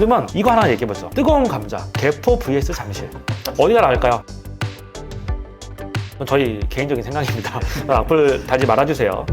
그러면 이거 하나 얘기해보죠. 뜨거운 감자, 개포 vs 잠실. 어디가 나을까요? 저희 개인적인 생각입니다. 악플 달지 말아주세요.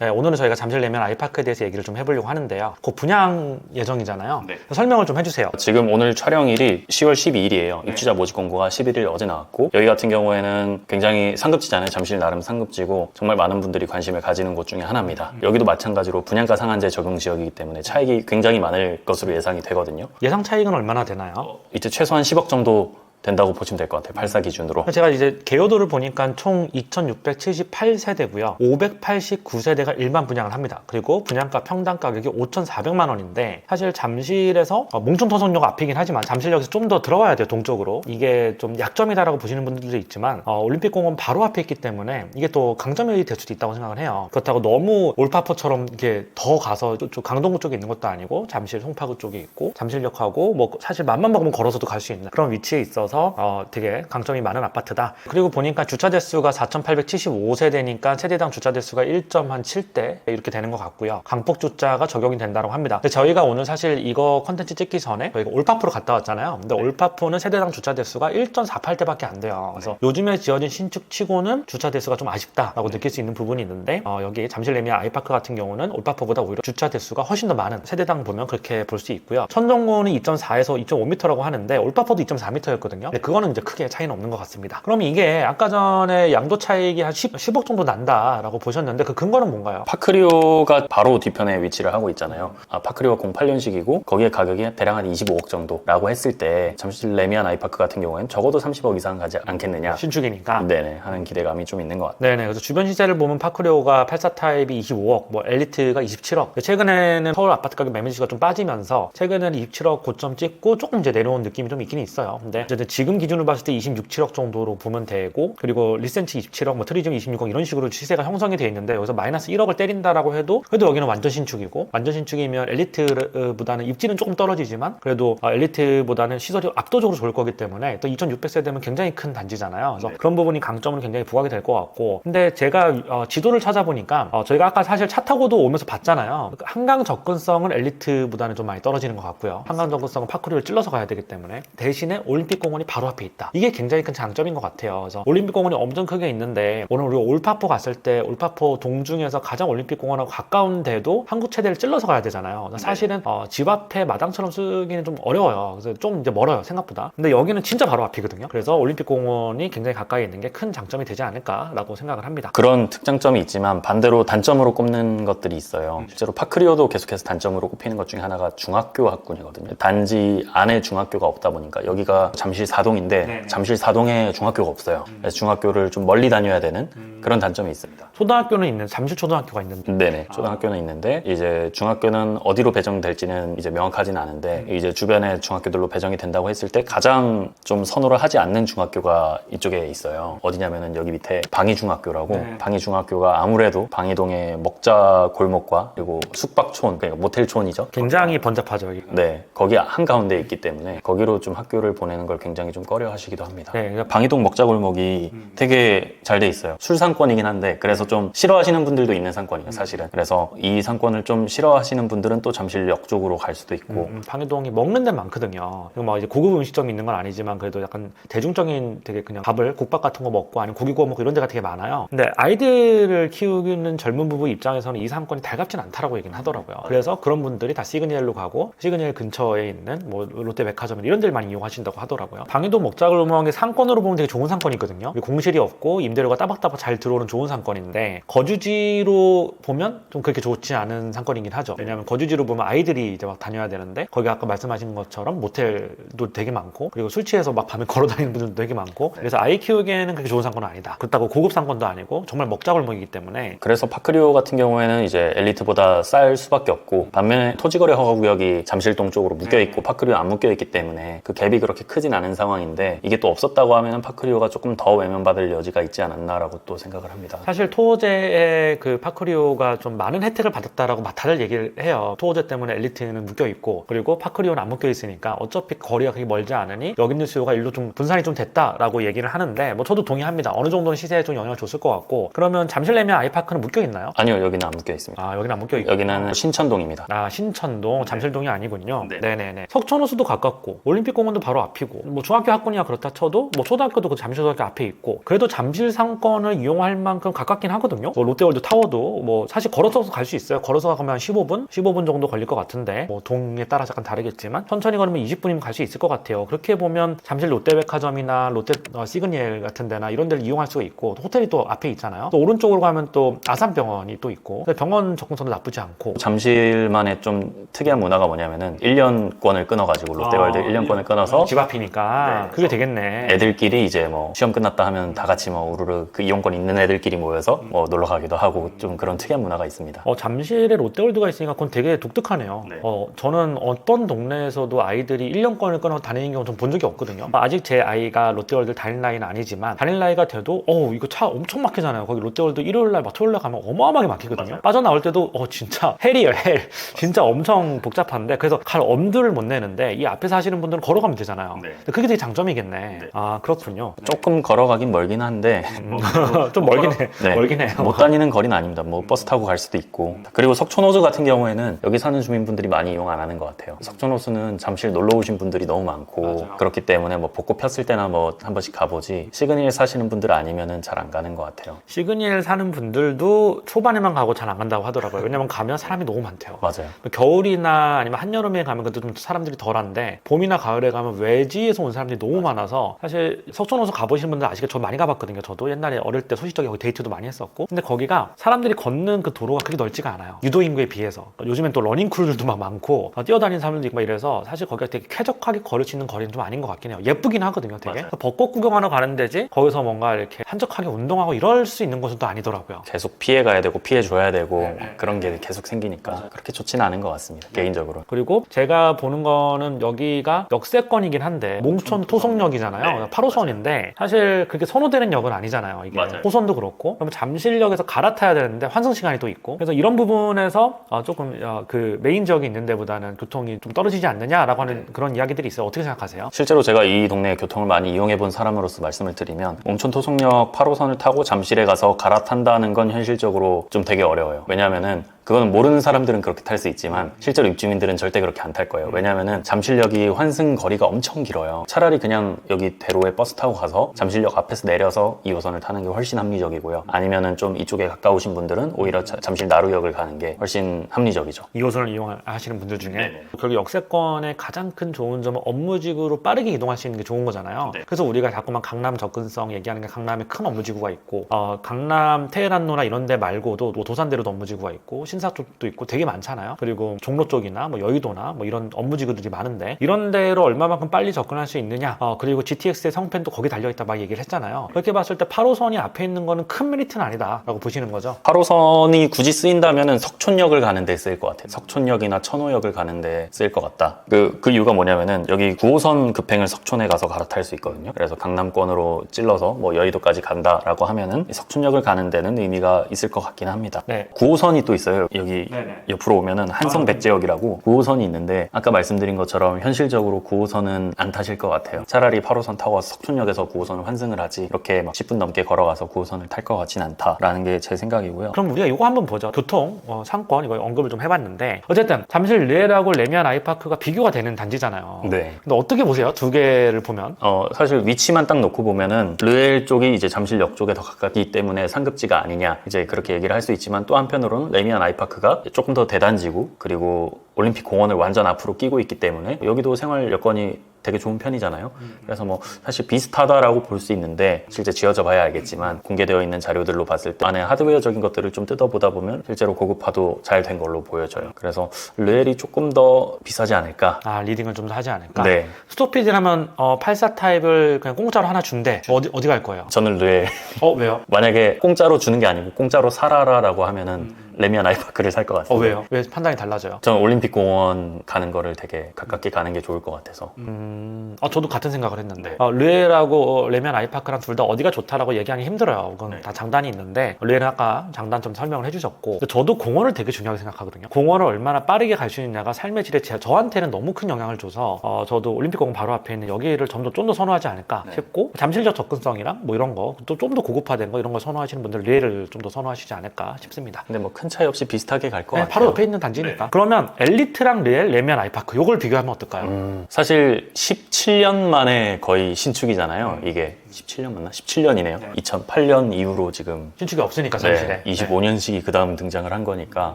네, 오늘은 저희가 잠실내면 아이파크에 대해서 얘기를 좀 해보려고 하는데요. 곧 분양 예정이잖아요. 네. 설명을 좀 해주세요. 지금 오늘 촬영일이 10월 12일이에요. 입주자 모집 공고가 11일 어제 나왔고 여기 같은 경우에는 굉장히 상급지잖아요. 잠실 나름 상급지고 정말 많은 분들이 관심을 가지는 곳 중에 하나입니다. 여기도 마찬가지로 분양가 상한제 적용 지역이기 때문에 차익이 굉장히 많을 것으로 예상이 되거든요. 예상 차익은 얼마나 되나요? 이제 최소한 10억 정도 된다고 보시면 될 것 같아요. 84 기준으로. 제가 이제 개요도를 보니까 총 2,678세대고요. 589세대가 일반 분양을 합니다. 그리고 분양가 평당 가격이 5,400만 원인데 사실 잠실에서 어, 몽촌토성역 앞이긴 하지만 잠실역에서 좀 더 들어와야 돼요. 동쪽으로. 이게 좀 약점이다라고 보시는 분들도 있지만 어, 올림픽공원 바로 앞에 있기 때문에 이게 또 강점이 될 수도 있다고 생각을 해요. 그렇다고 너무 올파포처럼 이게 더 가서 저 강동구 쪽에 있는 것도 아니고 잠실 송파구 쪽에 있고 잠실역하고 뭐 사실 맘만 먹으면 걸어서도 갈 수 있는 그런 위치에 있어서 어, 되게 강점이 많은 아파트다. 그리고 보니까 주차 대수가 4,875세대니까 세대당 주차 대수가 1.7대 이렇게 되는 것 같고요. 강폭 주차가 적용이 된다고 합니다. 근데 저희가 오늘 사실 이거 컨텐츠 찍기 전에 저희가 올파프로 갔다 왔잖아요. 근데 올파프는 세대당 주차 대수가 1.48대밖에 안 돼요. 그래서 요즘에 지어진 신축 치고는 주차 대수가 좀 아쉽다라고 느낄 수 있는 부분이 있는데 어, 여기 잠실레미아 아이파크 같은 경우는 올파프보다 오히려 주차 대수가 훨씬 더 많은 세대당 보면 그렇게 볼 수 있고요. 천정고는 2.4에서 2.5m라고 하는데 올파프도 2.4m였거든요. 근데 그거는 이제 크게 차이는 없는 것 같습니다. 그럼 이게 아까 전에 양도 차익이 한 10, 10억 정도 난다라고 보셨는데 그 근거는 뭔가요? 파크리오가 바로 뒤편에 위치를 하고 있잖아요. 아, 파크리오가 08년식이고 거기에 가격이 대략 한 25억 정도라고 했을 때 잠실 레미안 아이파크 같은 경우에는 적어도 30억 이상 가지 않겠느냐. 신축이니까. 네네 하는 기대감이 좀 있는 것 같아요. 네네. 그래서 주변 시세를 보면 파크리오가 84 타입이 25억, 뭐 엘리트가 27억. 최근에는 서울 아파트 가격 매매지수가 좀 빠지면서 최근에는 27억 고점 찍고 조금 이제 내려온 느낌이 좀 있긴 있어요. 근데 어쨌든 지금 기준으로 봤을 때 26, 7억 정도로 보면 되고 그리고 리센치 27억, 뭐 트리즘 26억 이런 식으로 시세가 형성이 돼 있는데 여기서 마이너스 1억을 때린다라고 해도 그래도 여기는 완전 신축이고 완전 신축이면 엘리트보다는 입지는 조금 떨어지지만 그래도 어, 엘리트보다는 시설이 압도적으로 좋을 거기 때문에 또 2600세대면 굉장히 큰 단지잖아요. 그래서 그런 부분이 강점은 굉장히 부각이 될 것 같고 근데 제가 어, 지도를 찾아보니까 어, 저희가 아까 사실 차 타고도 오면서 봤잖아요. 한강 접근성은 엘리트보다는 좀 많이 떨어지는 것 같고요. 한강 접근성은 파크리를 찔러서 가야 되기 때문에 대신에 올림픽공원 이 바로 앞에 있다. 이게 굉장히 큰 장점인 것 같아요. 그래서 올림픽공원이 엄청 크게 있는데 오늘 우리가 올파포 갔을 때 올파포 동중에서 가장 올림픽공원하고 가까운 데도 한국 체대를 찔러서 가야 되잖아요. 그래서 사실은 어, 집 앞에 마당처럼 쓰기는 좀 어려워요. 그래서 좀 이제 멀어요 생각보다. 근데 여기는 진짜 바로 앞이거든요. 그래서 올림픽공원이 굉장히 가까이 있는 게 큰 장점이 되지 않을까라고 생각을 합니다. 그런 특장점이 있지만 반대로 단점으로 꼽는 것들이 있어요. 실제로 파크리오도 계속해서 단점으로 꼽히는 것 중에 하나가 중학교 학군이거든요. 단지 안에 중학교가 없다 보니까 여기가 잠실 사동인데 네네. 잠실 사동에 중학교가 없어요. 그래서 중학교를 좀 멀리 다녀야 되는 그런 단점이 있습니다. 초등학교는 있는 잠실 초등학교가 있는데 네네. 초등학교는 있는데 이제 중학교는 어디로 배정될지는 이제 명확하지는 않은데 이제 주변의 중학교들로 배정이 된다고 했을 때 가장 좀 선호를 하지 않는 중학교가 이쪽에 있어요. 어디냐면은 여기 밑에 방위중학교라고 네. 방위중학교가 아무래도 방위동의 먹자 골목과 그리고 숙박촌 그러니까 모텔촌이죠. 굉장히 번잡하죠. 여기. 네, 거기 한 가운데 있기 때문에 거기로 좀 학교를 보내는 걸 굉장히 좀 꺼려 하시기도 합니다. 네, 그러니까 방이동 먹자골목이 되게 잘 돼 있어요. 술 상권이긴 한데 그래서 좀 싫어하시는 분들도 있는 상권이에요, 사실은. 그래서 이 상권을 좀 싫어하시는 분들은 또 잠실역 쪽으로 갈 수도 있고 음, 방해동이 먹는 데 많거든요. 그리고 막 이제 고급 음식점이 있는 건 아니지만 그래도 약간 대중적인 되게 그냥 밥을 국밥 같은 거 먹고 아니면 고기 구워 먹고 이런 데가 되게 많아요. 근데 아이들을 키우는 젊은 부부 입장에서는 이 상권이 달갑진 않다라고 얘기는 하더라고요. 그래서 그런 분들이 다 시그니엘로 가고 시그니엘 근처에 있는 뭐 롯데 백화점 이런 데를 많이 이용하신다고 하더라고요. 방해동 먹자골목의 상권으로 보면 되게 좋은 상권이거든요. 그리고 공실이 없고 임대료가 따박따박 잘 들어오는 좋은 상권인데 거주지로 보면 좀 그렇게 좋지 않은 상권이긴 하죠. 왜냐하면 거주지로 보면 아이들이 이제 막 다녀야 되는데 거기 아까 말씀하신 것처럼 모텔도 되게 많고 그리고 술 취해서 막 밤에 걸어 다니는 분들도 되게 많고 그래서 아이 키우기에는 그렇게 좋은 상권은 아니다. 그렇다고 고급 상권도 아니고 정말 먹자골목이기 때문에 그래서 파크리오 같은 경우에는 이제 엘리트보다 쌀 수밖에 없고 반면에 토지거래 허가구역이 잠실동 쪽으로 묶여 있고 파크리오 안 묶여 있기 때문에 그 갭이 그렇게 크진 않은 많은 상황인데 이게 또 없었다고 하면 파크리오가 조금 더 외면받을 여지가 있지 않았나라고 또 생각을 합니다. 사실 토호제의 그 파크리오가 좀 많은 혜택을 받았다라고 막 다들 얘기를 해요. 토호제 때문에 엘리트는 묶여 있고 그리고 파크리오는 안 묶여 있으니까 어차피 거리가 그렇게 멀지 않으니 여기 있는 수요가 일로 좀 분산이 좀 됐다라고 얘기를 하는데 뭐 저도 동의합니다. 어느 정도는 시세에 좀 영향을 줬을 것 같고 그러면 잠실레면 아이파크는 묶여 있나요? 아니요, 여기는 안 묶여 있습니다. 아 여기는 안 묶여 있고 여기는 신천동입니다. 아 신천동 잠실동이 아니군요. 네. 네. 네네 석천호수도 가깝고 올림픽공원도 바로 앞이고 뭐 중학교 학군이야 그렇다 쳐도 뭐 초등학교도 그 잠실초등학교 앞에 있고 그래도 잠실 상권을 이용할 만큼 가깝긴 하거든요. 뭐 롯데월드 타워도 뭐 사실 걸어서 갈 수 있어요. 걸어서 가면 한 15분, 15분 정도 걸릴 것 같은데 뭐 동에 따라 약간 다르겠지만 천천히 걸으면 20분이면 갈 수 있을 것 같아요. 그렇게 보면 잠실 롯데백화점이나 롯데 어, 시그니엘 같은 데나 이런 데를 이용할 수가 있고 호텔이 또 앞에 있잖아요. 또 오른쪽으로 가면 또 아산병원이 또 있고 병원 접근성도 나쁘지 않고 잠실만의 좀 특이한 문화가 뭐냐면은 1년권을 끊어가지고 롯데월드 아, 1년권을 끊어서 집 앞이니까 네. 그게 되겠네. 애들끼리 이제 뭐 시험 끝났다 하면 다 같이 뭐 우르르 그 이용권 있는 애들끼리 모여서 뭐 놀러 가기도 하고 좀 그런 특이한 문화가 있습니다. 어, 잠실에 롯데월드가 있으니까 그건 되게 독특하네요. 네. 어, 저는 어떤 동네에서도 아이들이 1년권을 끊어 다니는 경우 좀본 적이 없거든요. 아직 제 아이가 롯데월드 다닐 나이는 아니지만 다닐 나이가 돼도 어 이거 차 엄청 막히잖아요. 거기 롯데월드 일요일 날, 막 토요일 날 가면 어마어마하게 막히거든요. 빠져나올 때도 어 진짜 헬이에요 헬. 진짜 엄청 복잡한데 그래서 갈 엄두를 못 내는데 이 앞에 사시는 분들은 걸어가면 되잖아요. 네. 그게 되게 장점이겠네. 아 그렇군요. 조금 걸어가긴 멀긴 한데 좀 멀긴 해. 네. 멀긴 해요. 못 다니는 거리는 아닙니다. 뭐 버스 타고 갈 수도 있고. 그리고 석촌호수 같은 경우에는 여기 사는 주민분들이 많이 이용 안 하는 것 같아요. 석촌호수는 잠실 놀러 오신 분들이 너무 많고 맞아요. 그렇기 때문에 뭐 벚꽃 폈을 때나 뭐 한 번씩 가보지 시그니엘 사시는 분들 아니면은 잘 안 가는 것 같아요. 시그니엘 사는 분들도 초반에만 가고 잘 안 간다고 하더라고요. 왜냐면 가면 사람이 너무 많대요. 맞아요. 겨울이나 아니면 한여름에 가면 그래도 좀 사람들이 덜한데 봄이나 가을에 가면 외지에서 온 사람들이 너무 많아서 사실 석촌호수 가보신 분들 아시겠죠? 저 많이 가봤거든요. 저도 옛날에 어릴 때 소시적에 거기 데이트도 많이 했었고 근데 거기가 사람들이 걷는 그 도로가 그렇게 넓지가 않아요. 유도 인구에 비해서 요즘엔 또 러닝 크루들도 막 많고 어, 뛰어다니는 사람들도 있고 막 이래서 사실 거기가 되게 쾌적하게 걸을 수 있는 거리는 좀 아닌 것 같긴 해요. 예쁘긴 하거든요. 되게 맞아요. 벚꽃 구경하러 가는 데지 거기서 뭔가 이렇게 한적하게 운동하고 이럴 수 있는 곳은 또 아니더라고요. 계속 피해 가야 되고 피해 줘야 되고 그런 게 계속 생기니까 그렇게 좋지는 않은 것 같습니다. 개인적으로. 그리고 제가 보는 거는 여기가 역세권이긴 한데 몽촌 토송역이잖아요. 8호선인데 사실 그렇게 선호되는 역은 아니잖아요. 이게 맞아요. 호선도 그렇고 그러면 잠실역에서 갈아타야 되는데 환승 시간이 또 있고 그래서 이런 부분에서 아, 조금 어, 그 메인 지역이 있는 데보다는 교통이 좀 떨어지지 않느냐라고 하는 그런 이야기들이 있어요. 어떻게 생각하세요? 실제로 제가 이 동네 교통을 많이 이용해 본 사람으로서 말씀을 드리면 몽촌 토송역 8호선을 타고 잠실에 가서 갈아탄다는 건 현실적으로 좀 되게 어려워요. 왜냐면은 그거는 모르는 사람들은 그렇게 탈 수 있지만 실제로 입주민들은 절대 그렇게 안 탈 거예요. 왜냐면은 잠실역이 환승 거리가 엄청 길어요. 차라리 그냥 여기 대로에 버스 타고 가서 잠실역 앞에서 내려서 2호선을 타는 게 훨씬 합리적이고요. 아니면은 좀 이쪽에 가까우신 분들은 오히려 자- 잠실 나루역을 가는 게 훨씬 합리적이죠. 2호선을 이용하시는 분들 중에 네네. 결국 역세권의 가장 큰 좋은 점은 업무지구로 빠르게 이동할 수 있는 게 좋은 거잖아요. 네. 그래서 우리가 자꾸만 강남 접근성 얘기하는 게 강남에 큰 업무지구가 있고 어, 강남 테헤란로나 이런 데 말고도 뭐 도산대로도 업무지구가 있고 신사 쪽도 있고 되게 많잖아요. 그리고 종로 쪽이나 뭐 여의도나 뭐 이런 업무지구들이 많은데 이런 데로 얼마만큼 빨리 접근할 수 있느냐 어, 그리고 GTX의 성팬도 거기 달려있다 막 얘기를 했잖아요. 그렇게 봤을 때 8호선이 앞에 있는 거는 큰 메리트는 아니다라고 보시는 거죠. 8호선이 굳이 쓰인다면은 석촌역을 가는 데 쓰일 것 같아요. 석촌역이나 천호역을 가는 데 쓰일 것 같다. 그, 그 이유가 뭐냐면은 여기 9호선 급행을 석촌에 가서 갈아탈 수 있거든요. 그래서 강남권으로 찔러서 뭐 여의도까지 간다라고 하면은 이 석촌역을 가는 데는 의미가 있을 것 같긴 합니다. 네. 9호선이 또 있어요. 여기 네네. 옆으로 오면은 한성 백제역이라고 9호선이 있는데 아까 말씀드린 것처럼 현실적으로 9호선은 안 타실 것 같아요. 차라리 8호선 타고 와서 석촌역에서 9호선을 환승을 하지 이렇게 막 10분 넘게 걸어가서 9호선을 탈 것 같진 않다라는 게 제 생각이고요. 그럼 우리가 이거 한번 보죠. 교통, 어, 상권 이거 언급을 좀 해봤는데 어쨌든 잠실 르엘하고 레미안 아이파크가 비교가 되는 단지잖아요. 네. 근데 어떻게 보세요? 두 개를 보면 어, 사실 위치만 딱 놓고 보면은 르엘 쪽이 이제 잠실역 쪽에 더 가깝기 때문에 상급지가 아니냐 이제 그렇게 얘기를 할 수 있지만 또 한편으로는 레미안 아이파크 가 조금 더 대단지고 그리고 올림픽 공원을 완전 앞으로 끼고 있기 때문에 여기도 생활 여건이 되게 좋은 편이잖아요. 그래서 뭐 사실 비슷하다라고 볼 수 있는데 실제 지어져 봐야 알겠지만 공개되어 있는 자료들로 봤을 때 안에 하드웨어적인 것들을 좀 뜯어보다 보면 실제로 고급화도 잘 된 걸로 보여져요. 그래서 르엘이 조금 더 비싸지 않을까. 아 리딩을 좀 더 하지 않을까? 네. 스토피드라면 어, 84 타입을 그냥 공짜로 하나 준대. 어디 어디 갈 거예요? 저는 르엘 어 왜요? 만약에 공짜로 주는 게 아니고 공짜로 사라라고 하면은 레미안 아이파크를 살것어 같아요. 왜요? 왜 판단이 달라져요? 저는 올림픽 공원 가는 거를 되게 가깝게 가는 게 좋을 것 같아서 음, 어, 저도 같은 생각을 했는데 네. 어, 르에라고 레미안 아이파크랑 둘 다 어디가 좋다라고 얘기하기 힘들어요. 그건 네. 다 장단이 있는데 르에는 아까 장단점 설명을 해주셨고 저도 공원을 되게 중요하게 생각하거든요. 공원을 얼마나 빠르게 갈 수 있냐가 삶의 질에 제, 저한테는 너무 큰 영향을 줘서 어, 저도 올림픽 공원 바로 앞에 있는 여기를 점점 좀 더 선호하지 않을까 네. 싶고 잠실적 접근성이랑 뭐 이런 거 또 좀 더 고급화된 거 이런 걸 선호하시는 분들 르에를 좀더 선호하시지 않을까 싶습니다. 근데 뭐큰 차이 없이 비슷하게 갈것 네, 같아요. 바로 옆에 있는 단지니까. 그러면 엘리트랑 르엘, 레미안 아이파크 요걸 비교하면 어떨까요? 음, 사실 17년 만에 거의 신축이잖아요. 이게 17년 맞나? 17년이네요. 2008년 이후로 지금 신축이 없으니까 잠실에. 네, 25년씩이 그 다음 등장을 한 거니까.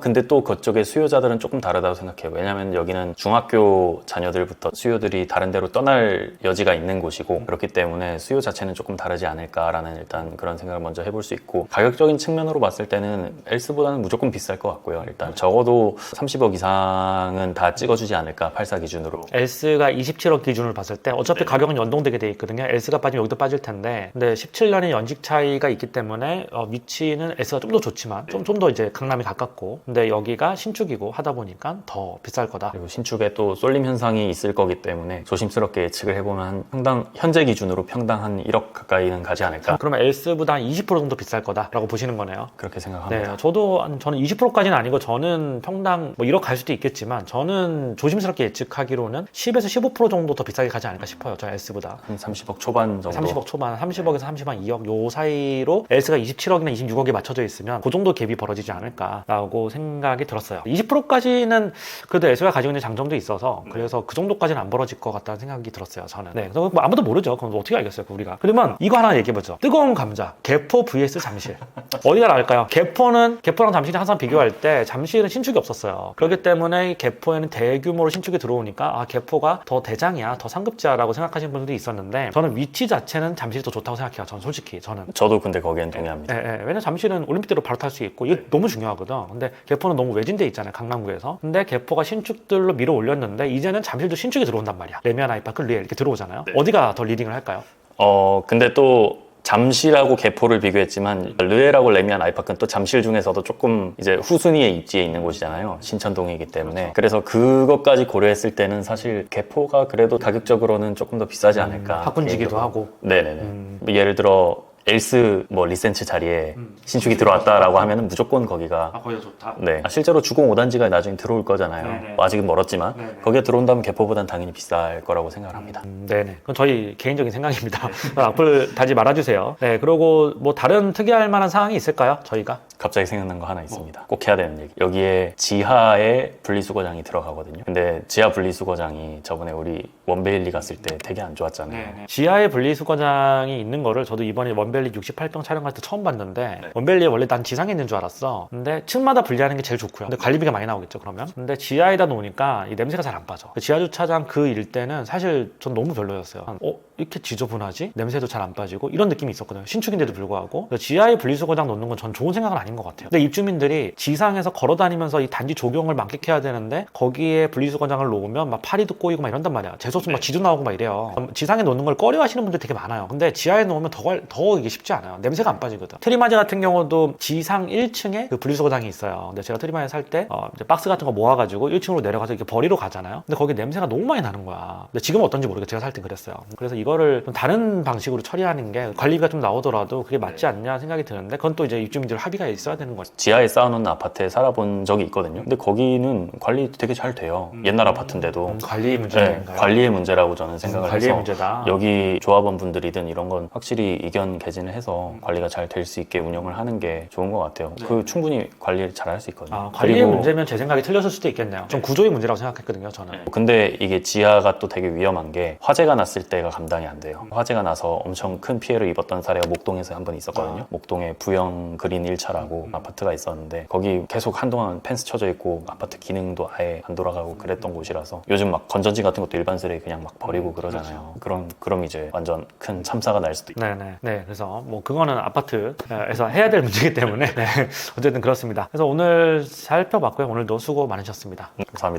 근데 또 그쪽의 수요자들은 조금 다르다고 생각해요. 왜냐면 여기는 중학교 자녀들부터 수요들이 다른 데로 떠날 여지가 있는 곳이고, 그렇기 때문에 수요 자체는 조금 다르지 않을까라는 일단 그런 생각을 먼저 해볼 수 있고, 가격적인 측면으로 봤을 때는 엘스보다는 무조건 비쌀 것 같고요. 일단 적어도 30억 이상은 다 찍어주지 않을까, 84 기준으로. 엘스가 27억 기준으로 봤을 때 어차피 네. 가격은 연동되게 돼 있거든요. 엘스가 빠지면 여기도 빠질 텐데, 근데 17년의 연식 차이가 있기 때문에 어, 위치는 엘스가 좀 더 좋지만 좀 좀 더 이제 강남이 가깝고, 근데 여기가 신축이고 하다 보니까 더 비쌀 거다. 그리고 신축에 또 쏠림 현상이 있을 거기 때문에 조심스럽게 예측을 해보면 평당 현재 기준으로 평당 한 1억 가까이는 가지 않을까 그러면 엘스보다 한 20% 정도 비쌀 거다라고 보시는 거네요. 그렇게 네, 생각합니다. 저도 한- 저는 20%까지는 아니고 저는 평당 뭐 1억 갈 수도 있겠지만 저는 조심스럽게 예측하기로는 10에서 15% 정도 더 비싸게 가지 않을까 싶어요. 저 엘스보다. 한 30억 초반 정도. 30억 초반, 30억에서 30억 2억 요 사이로 엘스가 27억이나 26억에 맞춰져 있으면 그 정도 갭이 벌어지지 않을까라고 생각이 들었어요. 20%까지는 그래도 엘스가 가지고 있는 장점도 있어서 그래서 그 정도까지는 안 벌어질 것 같다는 생각이 들었어요. 저는. 네, 그래서 뭐 아무도 모르죠. 그럼 어떻게 알겠어요, 우리가? 그러면 이거 하나 얘기해보죠. 뜨거운 감자, 개포 vs 잠실. 어디가 나을까요? 개포는 개포랑 잠실이 항상 비교할 때 잠실은 신축이 없었어요. 그렇기 때문에 이 개포에는 대규모로 신축이 들어오니까 아 개포가 더 대장이야, 더 상급지야라고 생각하시는 분들도 있었는데 저는 위치 자체는 잠실이 더 좋다고 생각해요. 저는 솔직히 저는. 저도 근데 거기엔 동의합니다. 예, 예. 왜냐면 잠실은 올림픽대로 바로 탈 수 있고 이게 너무 중요하거든. 근데 개포는 너무 외진돼 있잖아요. 강남구에서. 근데 개포가 신축들로 밀어 올렸는데 이제는 잠실도 신축이 들어온단 말이야. 레미안 아이파크, 리엘 이렇게 들어오잖아요. 어디가 더 리딩을 할까요? 어 근데 또 잠실하고 개포를 비교했지만 르에라고 레미안 아이파크는 또 잠실 중에서도 조금 이제 후순위에 입지에 있는 곳이잖아요. 신천동이기 때문에. 그래서 그것까지 고려했을 때는 사실 개포가 그래도 가격적으로는 조금 더 비싸지 않을까. 학군지기도 개인적으로. 하고. 네네네. 음. 뭐 예를 들어 엘스 뭐 리센츠 자리에 신축이 들어왔다라고 하면은 무조건 거기가 거기가 좋다. 네. 아, 실제로 주공 5단지가 나중에 들어올 거잖아요. 네네. 뭐 아직은 멀었지만 네네. 거기에 들어온다면 개포보단 당연히 비쌀 거라고 생각을 합니다. 음, 네네. 그건 저희 개인적인 생각입니다. 악플 달지 말아주세요. 네, 그리고 뭐 다른 특이할 만한 상황이 있을까요? 저희가? 갑자기 생각난 거 하나 있습니다. 꼭 해야 되는 얘기. 여기에 지하에 분리수거장이 들어가거든요. 근데 지하 분리수거장이 저번에 우리 원베일리 갔을 때 되게 안 좋았잖아요. 지하에 분리수거장이 있는 거를 저도 이번에 원 벨리 68평 촬영할 때 처음 봤는데 네. 원벨리에 원래 난 지상에 있는 줄 알았어. 근데 층마다 분리하는 게 제일 좋고요. 근데 관리비가 많이 나오겠죠 그러면. 근데 지하에다 놓으니까 이 냄새가 잘 안 빠져. 그 지하 주차장 그 일대는 사실 전 너무 별로였어요. 어 이렇게 지저분하지? 냄새도 잘 안 빠지고 이런 느낌이 있었거든요. 신축인데도 불구하고 지하에 분리수거장 놓는 건 전 좋은 생각은 아닌 것 같아요. 근데 입주민들이 지상에서 걸어다니면서 이 단지 조경을 만끽해야 되는데 거기에 분리수거장을 놓으면 막 파리도 꼬이고 막 이런단 말이야. 재소수 막 지도 나오고 막 이래요. 음, 지상에 놓는 걸 꺼려 하시는 분들 되게 많아요. 근데 지하에 놓으면 더, 관- 더 이게 쉽지 않아요. 냄새가 안 빠지거든. 트리마지 같은 경우도 지상 1층에 그 분리수거장이 있어요. 근데 제가 트리마에 살때 어, 박스 같은 거 모아가지고 1층으로 내려가서 이렇게 버리러 가잖아요. 근데 거기 냄새가 너무 많이 나는 거야. 근데 지금은 어떤지 모르겠어요. 제가 살 때 그랬어요. 그래서 이거를 좀 다른 방식으로 처리하는 게 관리비가 좀 나오더라도 그게 맞지 않냐 생각이 드는데 그건 또 이제 입주민들 합의가 있어야 되는 거죠. 지하에 쌓아놓은 아파트에 살아본 적이 있거든요. 근데 거기는 관리 되게 잘 돼요. 옛날 아파트인데도. 음, 관리 네, 문제인가요? 관리의 문제라고 저는 생각을 관리의 해서 문제다. 여기 조합원 분들이든 이런 건 확실히 의견 개진 을 해서 관리가 잘 될 수 있게 운영을 하는 게 좋은 것 같아요. 그 충분히 관리를 잘 할 수 있거든요. 아, 관리의 그리고 문제면 제 생각이 틀렸을 수도 있겠네요. 좀 구조의 문제라고 생각했거든요, 저는. 근데 이게 지하가 또 되게 위험한 게 화재가 났을 때가 감당이 안 돼요. 화재가 나서 엄청 큰 피해를 입었던 사례가 목동에서 한 번 있었거든요. 아. 목동에 부영 그린 1차라고 아파트가 있었는데 거기 계속 한동안 펜스 쳐져 있고 아파트 기능도 아예 안 돌아가고 그랬던 곳이라서 요즘 막 건전지 같은 것도 일반 쓰레기 그냥 막 버리고 그러잖아요. 그럼 그럼 이제 완전 큰 참사가 날 수도 있고. 네네. 네. 그래서 뭐 그거는 아파트에서 해야 될 문제이기 때문에 네. 어쨌든 그렇습니다. 그래서 오늘 살펴봤고요. 오늘도 수고 많으셨습니다. 감사합니다.